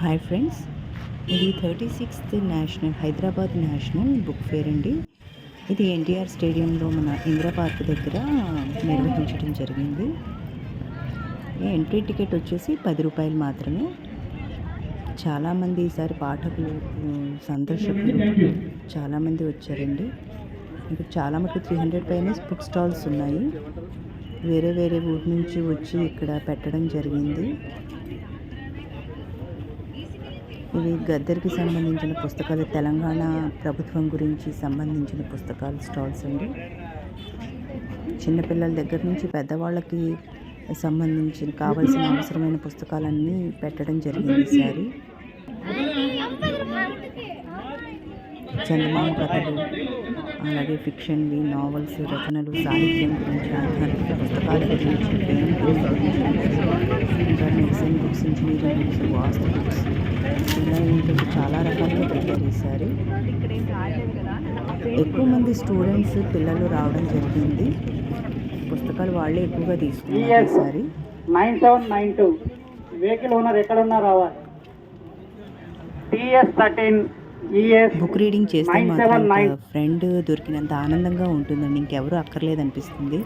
Hi friends ఇది thirty sixth national Hyderabad national book fair అండి. ఇది ఎన్టీఆర్ స్టేడియంలో మన ఇందిరా పార్క్ దగ్గర నిర్వహించడం జరిగింది. ఎంట్రీ టికెట్ వచ్చేసి పది రూపాయలు మాత్రమే. చాలామంది ఈసారి పాఠకులు సందర్శకులు చాలామంది వచ్చారండి. ఇక్కడ చాలా మటుకు త్రీ హండ్రెడ్ పైన బుక్ స్టాల్స్ ఉన్నాయి. వేరే వేరే ఊరి నుంచి వచ్చి ఇక్కడ పెట్టడం జరిగింది. ఇవి గద్దరికి సంబంధించిన పుస్తకాలు తెలంగాణ ప్రభుత్వం గురించి సంబంధించిన పుస్తకాలు స్టాల్స్ అండి. చిన్నపిల్లల దగ్గర నుంచి పెద్దవాళ్ళకి సంబంధించిన కావాల్సిన అవసరమైన పుస్తకాలన్నీ పెట్టడం జరిగింది ఈసారి చందమామ కథలు అలాగే ఫిక్షన్వి నావల్స్ రచనలు సాహిత్యం గురించి ఆధ్యాత్మిక పుస్తకాల గురించి పెయింటింగ్ గురించి ఇంకా మెడిసిన్ బుక్స్ ఇంజనీరింగ్ బుక్స్ వాస్తు బుక్స్ ఇలా ఏంటంటే చాలా రకాలుగా ప్రిపేర్ చేశారు ఎక్కువ మంది స్టూడెంట్స్ పిల్లలు రావడం జరిగింది. పుస్తకాలు వాళ్ళే ఎక్కువగా తీసుకున్నారు ఈసారి nine seven nine two. Vehicle owner ఎక్కడున్నా రావాలి? టిఎస్ థర్టీన్ బుక్ రీడింగ్ చేస్తే మాత్రం. ఫ్రెండ్ దొరికినంత ఆనందంగా ఉంటుందండి ఇంకెవరు అక్కర్లేదు అనిపిస్తుంది.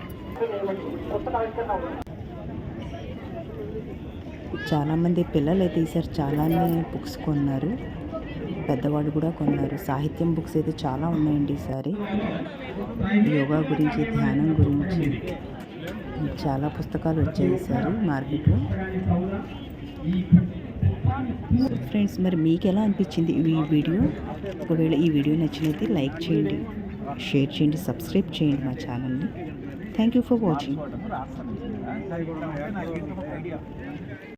చాలామంది పిల్లలు అయితే ఈసారి చాలానే బుక్స్ కొన్నారు. పెద్దవాళ్ళు కూడా కొన్నారు. సాహిత్యం బుక్స్ అయితే చాలా ఉన్నాయండి ఈసారి. యోగా గురించి ధ్యానం గురించి చాలా పుస్తకాలు వచ్చాయి ఈసారి మార్కెట్లో. ఫ్రెండ్స్ మరి మీకు ఎలా అనిపించింది ఈ వీడియో? ఒకవేళ ఈ వీడియో నచ్చినైతే లైక్ చేయండి షేర్ చేయండి సబ్స్క్రైబ్ చేయండి మా ఛానల్ని. Thank you for watching.